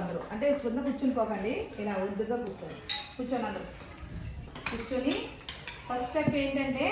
అందరూ. అంటే కింద కూర్చుని పోకండి. ఇలా ఒద్దుగా కూర్చోండి. కూర్చోండి అందరూ. కూర్చొని ఫస్ట్ స్టెప్ ఏంటంటే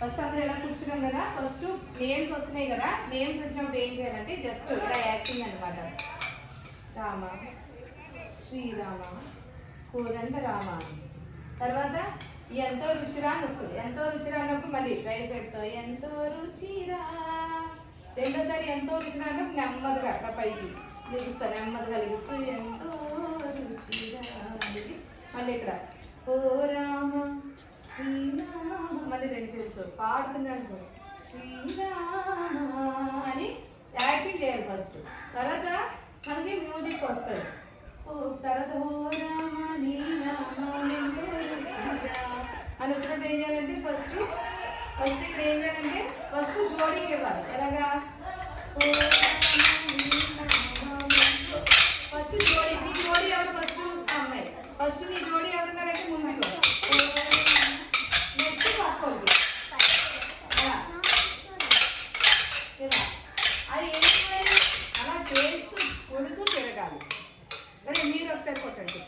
ఫస్ట్ అందరూ ఎలా కూర్చున్నాం కదా? ఫస్ట్ నేమ్స్ వస్తున్నాయి కదా? నేమ్స్ వచ్చినప్పుడు ఏం చేయాలంటే జస్ట్ ఇలా యాక్టింగ్ అనమాట రామ శ్రీరామ కోదండ రామ తర్వాత ఎంతో రుచిరా అని వస్తుంది. ఎంతో రుచిరా అన్నప్పుడు మళ్ళీ రైట్ సైడ్తో ఎంతో రుచిరా. రెండోసారి ఎంతో రుచిరా అన్నప్పుడు నెమ్మదిగా పైకి. లిగుస్తా నెమ్మదిగా లిగుస్తూ ఎంతో అనేది మళ్ళీ ఇక్కడ ఓ రామ శ్రీరామ మళ్ళీ రెండు చేతులతో పాడుతున్నాడు శ్రీరామ అని యాక్టింగ్ చేయాలి ఫస్ట్ తర్వాత మనకి మ్యూజిక్ వస్తుంది. ఓ తర్వాత ఓ రామ నీ అని వచ్చినప్పుడు ఏం చేయాలంటే ఫస్ట్ ఫస్ట్ ఇక్కడ ఏం చేయాలంటే ఫస్ట్ జోడీకి ఇవ్వాలి. ఎలాగా? ఓ ఫస్ట్ జోడి నీ జోడి ఎవరు ఫస్ట్ అమ్మాయి. ఫస్ట్ నీ జోడి ఎవరున్నారంటే ముందుకు నెక్స్ట్ పక్కోళ్ళు. అలా అది ఏం అలా చేస్తూ కొడుతూ తిరగాలి. మరి మీరు ఒకసారి కొట్టండి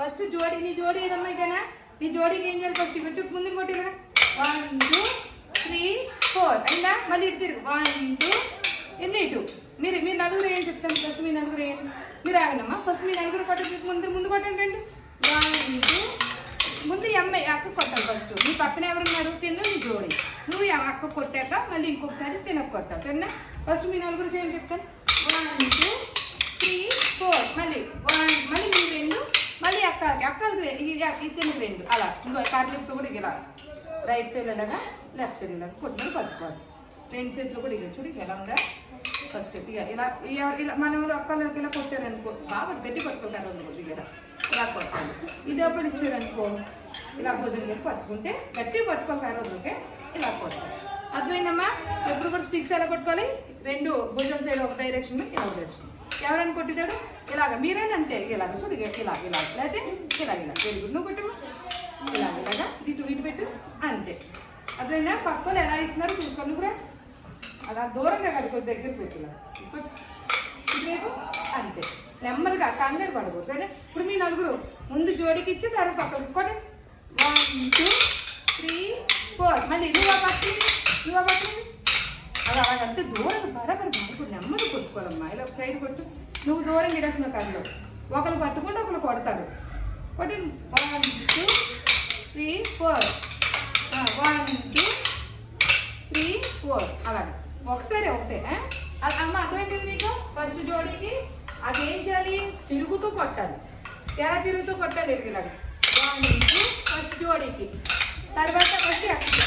ఫస్ట్ జోడి నీ జోడి ఏదమ్మా ఇదేనా నీ జోడీకి ఏం చేయాలి ఫస్ట్ ఇక చుట్టూ ముందు కొట్టిరా. వన్ టూ త్రీ ఫోర్ అయిందా? మళ్ళీ ఇటు తిరుగు. వన్ టూ ఎన్ని ఇటు? మీరు మీరు నలుగురు ఏం చెప్తాను ఫస్ట్ మీ నలుగురు ఏం మీరు ఆగండమ్మా ఫస్ట్ మీ నలుగురు కొట్టండి ముందు ముందు కొట్టండి రండి వన్ టూ ముందు ఈ అమ్మాయి అక్క కొట్టాలి ఫస్ట్ నీ పక్కన ఎవరున్నారు? తిన్న నీ జోడి. నువ్వు అక్క కొట్టాక మళ్ళీ ఇంకొకసారి తినక కొట్టావు సరేనా? ఫస్ట్ మీ నలుగురు చేయని చెప్తాను. వన్ టూ త్రీ ఫోర్ మళ్ళీ వన్ మళ్ళీ మీ రెండు. మళ్ళీ అక్క అక్కలకి రె- ఇది తినకు రెండు. అలా. ఇంకో కార్లిప్తో కూడా ఇలా రైట్ సైడ్ ఇలాగా లెఫ్ట్ సైడ్ ఇలాగా కొట్టిన పట్టుకోవాలి. రెండు చేతులు కూడా ఇక చూడు ఎలా ఉందా? ఫస్ట్ ఇక ఇలా ఇలా మన మనం అక్కలకి ఇలా కొట్టారనుకో. బాగా గట్టి పట్టుకుంటారు అందులో దగ్గర ఇలా కొట్టాలి. ఇది ఓపెన్ ఇచ్చారనుకో ఇలా భుజం దగ్గర పట్టుకుంటే గట్టి పట్టుకోవాలి ఓకే? ఇలా కొట్టాలి అర్థమైందమ్మా? ఎప్పుడు కూడా స్టిక్స్ ఎలా కొట్టుకోవాలి రెండు భుజం సైడ్ ఒక డైరెక్షన్ ఇలా డైరెక్షన్ ఎవరైనా కొట్టిదాడు ఇలాగ. మీరైనా అంతే. ఇలాగ చూడు ఇక ఇలా ఇలా. లేకపోతే ఇలా ఇలా. వెరీ గుడ్ నువ్వు కొట్టమ్మా ఇలాగ ఇలాగ. ఇటు ఇటు పెట్టు. అంతే. అర్థమైందా? పక్కన ఎలా ఇస్తున్నారు చూసుకోండి కూడా అది అలా దూరంగా కాదు కొంచెం దగ్గర పెట్టు ఇలా అంతే. నెమ్మదిగా కంగారు పడకూడదు సరే ఇప్పుడు మీ నలుగురు ముందు జోడికి ఇచ్చి తర్వాత పక్కన కొట్టి వన్ టూ త్రీ ఫోర్ మళ్ళీ నువ్వు ఆ పక్కన నువ్వు ఆ పక్కన అలాగంతే దూరం బరబర బరబరు నెమ్మది కొట్టుకోవాలమ్మా. ఇలా ఒక సైడ్ కొట్టు. నువ్వు దూరం గిడేస్తున్నావు కళ్ళు. ఒకరు పట్టుకుంటే ఒకరు కొడతారు. కొట్టి one two three four one two three four అలాగే. ఒకసారి ఒకటే ఆ? అమ్మ అర్థమైంది మీకు? ఫస్ట్ జోడీకి అది ఏం చేయాలి? తిరుగుతూ కొట్టాలి. ఎలా తిరుగుతూ కొట్టాలి ఇలాగ వన్ టూ ఫస్ట్ జోడీకి. తర్వాత ఫస్ట్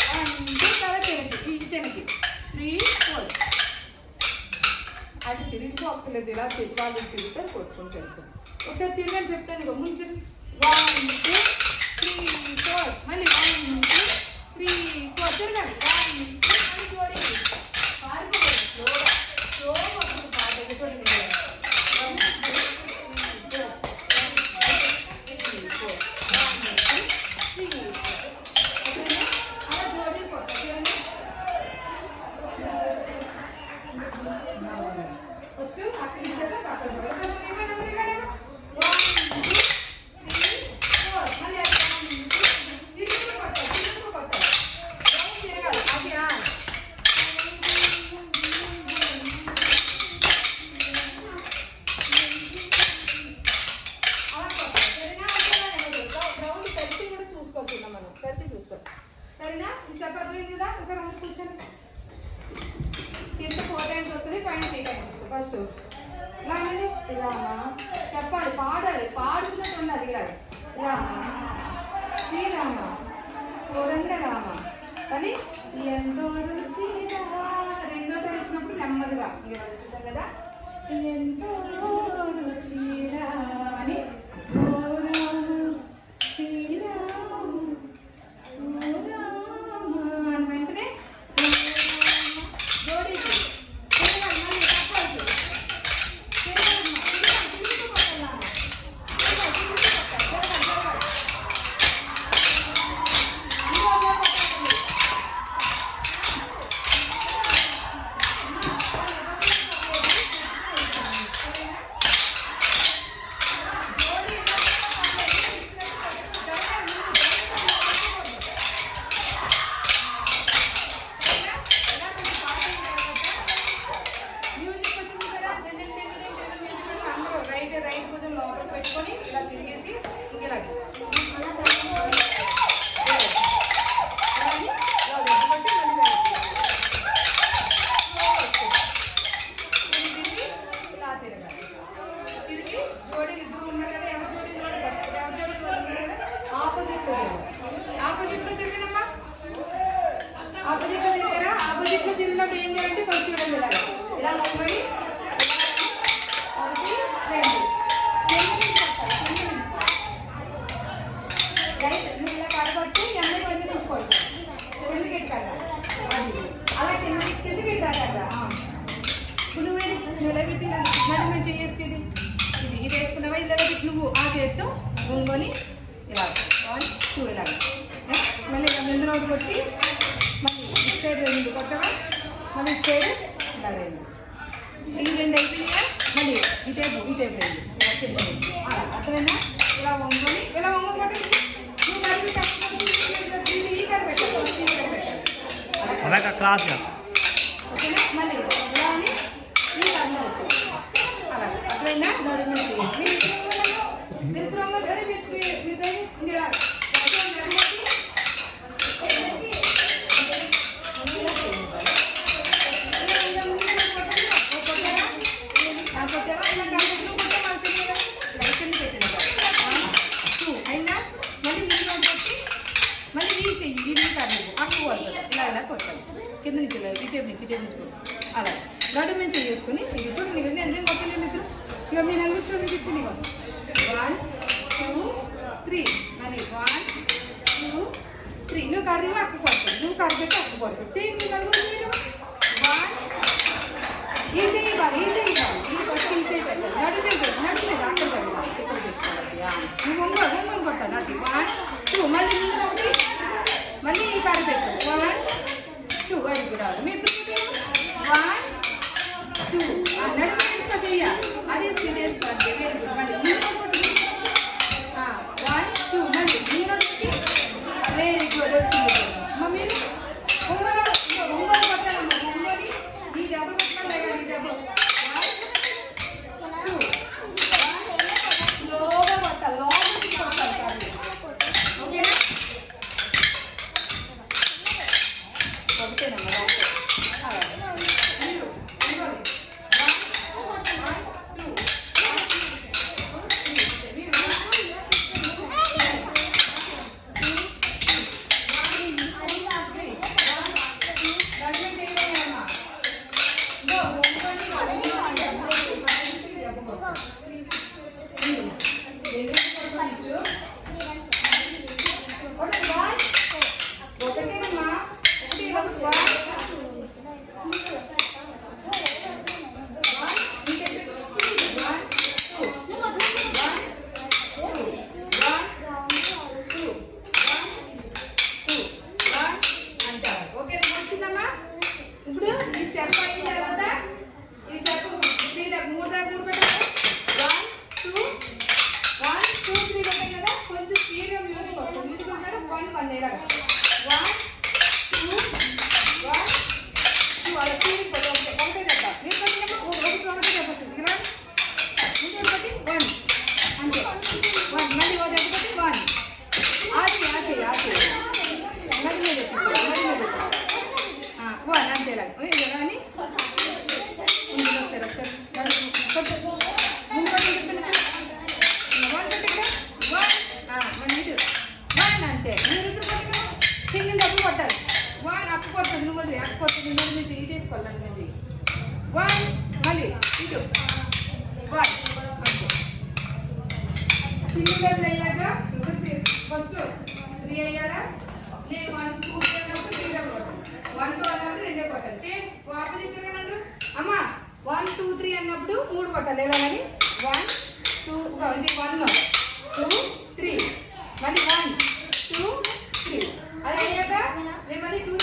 వన్ టూ తర్వాత తినకి ఈ తినకి త్రీ ఫోర్ అది తిరిగితే ఒక్కలేదు ఇలా తిరగాలి తిరుగుతారు కొట్టుకొని చెప్తాను ఒకసారి తిరగని చెప్తాను ఇక ముందు తిరిగి వన్ టూ త్రీ ఫోర్ మళ్ళీ వన్ టూ త్రీ ఫోర్ తిరగాలి వన్ టూ మళ్ళీ జోడి పారిపోకూడదు స్లోగా స్లోగా వస్తుంది పాట ఎదుటి మీద one two three four three four one two three four ఓకేనా అలా జోడి కొట్ట చూడండి ఫస్ట్ అక్కడ ఇచ్చాక అక్కడ ఫస్ట్ ఏమైనా ఉంది కదా వన్ టూ త్రీ ఫోర్ మళ్ళీ అక్కడ వన్ టూ తిరుగుతూ కొట్టాలి తిరుగుతూ కొట్టాలి రౌండ్ తిరగాలి అది ఆ. అలా కొట్టాలి సరేనా అదే రౌండ్ సరితి కూడా చూసుకోవచ్చు మనం సరితి చూసుకోవాలి సరేనా ఈ స్టెప్ అర్థమైంది కదా ఒకసారి అందరూ కూర్చోండి కింద ఫోర్ టైమ్స్ వస్తుంది పైన త్రీ టైమ్స్ వస్తుంది ఫస్ట్ ఇలా అనండి రామ. చెప్పాలి పాడాలి పాడుతున్నట్టు ఉండాలి ఇలా. రామ. శ్రీరామ. కోదండ రామ. అని ఎంతో రుచి రెండోసారి వచ్చినప్పుడు నెమ్మదిగా ఇలా చూద్దాం కదా. ఎంతో రుచిరా అని ఓ రామ శ్రీరామ ఓ ఆపోజిట్లో తిరిగారా ఆపోజిట్లో తిరిగినప్పుడు ఏం చేయాలంటే ఫస్ట్ ఇలా తిరగాలి ఇలా వంగడి ఒకటి రెండు. రైట్ నువ్వు ఇలా పడగొట్టి ఎండ కింద తీసుకోండి కిందకి ఎక్కాలి అలా కిందకి కిందకి ఎట్టాలి కదా. ఇప్పుడు నువ్వు నిలబెట్టి నడుమ ఇది. ఇది ఇది వేసుకున్నావా? ఇది నిలబెట్టి నువ్వు. ఆ చేత్తో ఉంగొని ఇలా. వన్ టూ ఇలా. మళ్ళీ ఇలా ముందు నోటు కొట్టి మళ్ళీ ఇటు సైడ్ రెండు కొట్టవా? మళ్ళీ ఇటు సైడ్ ఇలా రెండు. ఈ రెండు అయిపోయినాయా? మళ్ళీ ఈ టేపు ఈ టేపు రెండు. అలా అర్థమైనా ఇలా వంగుకొని ఇలా వంగుకోవటం నువ్వు కలిపి కట్టుకొని ఇది ఈ కర పెట్టాలి ఫస్ట్ ఈ కర పెట్టాలి అలా కర- అలాగా క్లాస్గా ఓకేనా? మళ్ళీ ఇలా అని ఈ కర్మ అలా. ఇలా మళ్ళీ ఈ చెయ్యి ఇది కర్రీకు అక్కడ కొడతాడు ఇలా ఇలా కొట్టాలి కింద నుంచి ఇలా ఈ టేపు నుంచి ఈ టేపు నుంచి కొట్టాలి. అలా నడు మీద చేసుకుని ఇక చూడు నీకు నేను ఎందుకు కొట్టలేదు ఇద్దరు ఇక మీ నలుగురు చూడండి చెప్పింది ఇక వన్ టూ త్రీ మళ్ళీ వన్ టూ త్రీ నువ్వు కర్రీ అక్క కొడతావు నువ్వు కర్రీ పెట్టి అక్క కొడతావు చెయ్యి నువ్వు నలుగురు మీరు వన్ ఈ చెయ్యి ఇవ్వాలి ఈ చెయ్యి ఇవ్వాలి ఈ ఫస్ట్ ఈ చెయ్యి పెట్టాలి నడు మీద పెట్టు నడు మీద అక్కడ తగ్గాలి ఇక్కడ పెట్టుకోవాలి ఆ. నువ్వు ఒంగోలు ఒంగోలు కొట్టాలి అది వన్ టూ మళ్ళీ ముందు ఒకటి మళ్ళీ ఈ కారు పెట్టు వన్ టూ అది కూడా మీ ఇద్దరు వన్ టూ నడుము వేసుకో చెయ్య అది వేసుకో ఇది వేసుకో అంతే వెరీ గుడ్ మళ్ళీ ముందు ఒకటి వన్ టూ మళ్ళీ ముందు ఒకటి వెరీ గుడ్ వచ్చింది అమ్మ మీరు ఒంగోలు ఒంగోలు కొట్టాలమ్మ ఒంగోలు ఈ దెబ్బ కొట్టాలి ఈ దెబ్బ వన్ టూ స్లోగా కొట్టాలి లోపలికి కొట్టాలి కాదు ఓకేనా ఒకటేనమ్మా రాసుకో. అలాగే. మీరు ఇంకోటి. One, one, two, one, two, three. మీరు one, two, three. One, three. One, two. Judgement ఏమయ్యామ్మా? ఇంకో ఒంగోని వదిలి దెబ్బ కొట్టు. మీరు. రెండు కొట్టు. ఒకటి వన్ ఒకటేనమ్మా ఒకటి ఒకటి వన్ వన్ ఇంకెక్కడ one two one two one two one two one అంటారు ఓకే వచ్చిందమ్మా ఇప్పుడు ఈ స్టెప్ అయిన తర్వాత ఈ స్టెప్ త్రీ దాకా మూడు దాకా మూడు పెట్టాలి one two one two three పెట్టాం కదా కొంచెం స్పీడ్గా మ్యూజిక్ వస్తుంది మ్యూజిక్ వస్తున్నాడు వన్ వన్ ఇలాగా వన్ టూ వన్ టూ అలా స్పీడ్ ఒకటే ఒకటే చేద్దాం మీరు వచ్చినప్పుడు ఒకటి ఒకటే చెప్పొస్తుంది ఇక్కడ ముందు ఒకటి వన్ అంతే వన్ మళ్ళీ ఒక దెబ్బ కొట్టి వన్ ఆచి ఆచి ఆచి నడి మీద ఎక్కించు, నడి మీద ఎక్కించు. ఆ, వన్ అంతే ఇలా ఇది ఎలా అని ముందు ఒకసారి ఒకసారి నడు, కొట్టు. ముందు కొట్టు, ఇక్కడ, ఇక్కడ. వన్ కొట్టు ఇక్కడ. వన్. ఆ, మళ్ళీ ఇటు. వన్ అంతే మీరు ఇద్దరు కొట్టు. సింగిల్ డబ్బు కొట్టాలి వన్ అక్క కొట్టదు నువ్వు వదిలి అక్క కొట్టదు నడు మీరు ఇది తీసుకోవాలండి నడు వన్ మళ్ళీ ఇటు. వన్ అంతే సింగిల్ అయ్యాక ఫస్ట్ త్రీ అయ్యారా? నేను వన్ టూ అన్నప్పుడు త్రీ డబ్బు వన్ టూ అన్నప్పుడు రెండే కొట్టాలి. చే ఆపోజిట్ తిరగండి అమ్మ వన్ టూ త్రీ అన్నప్పుడు మూడు కొట్టాలి. ఎలా అని వన్ టూ ఇది వన్ టూ త్రీ మళ్ళీ వన్ టూ త్రీ అది అయ్యాక? నేను మళ్ళీ టూ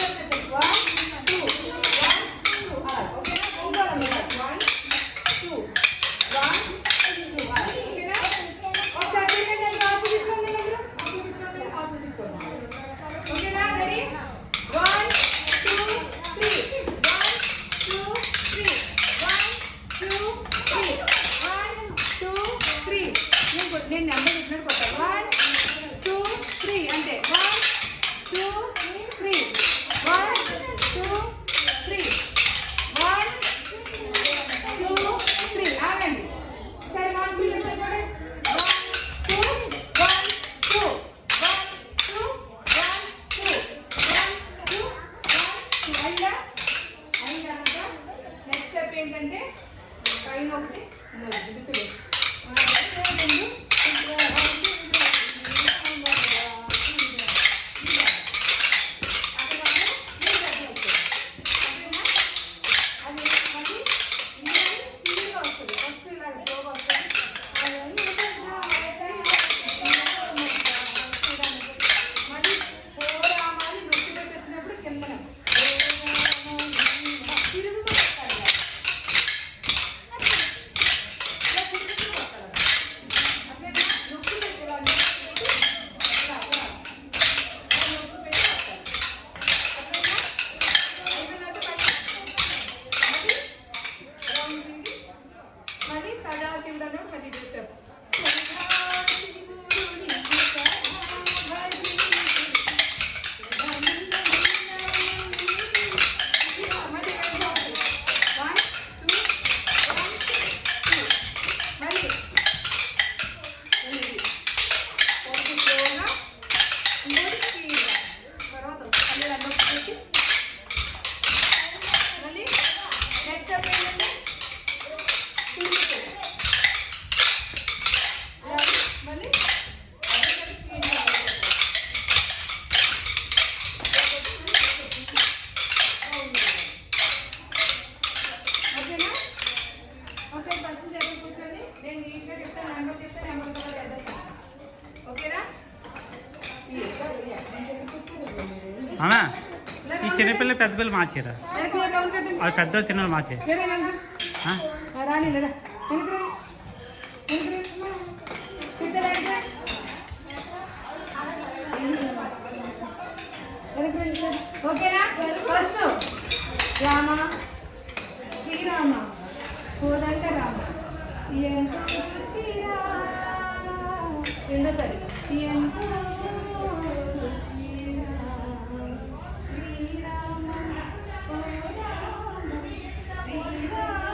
చెప్తే ఈ చిన్నపిల్ల పెద్ద పిల్ల మార్చారా? అది పెద్ద చిన్న మార్చే ఫస్ట్ రామ శ్రీరామ కోదండ రామ రెండోసారి శ్రీరామ శ్రీరామ.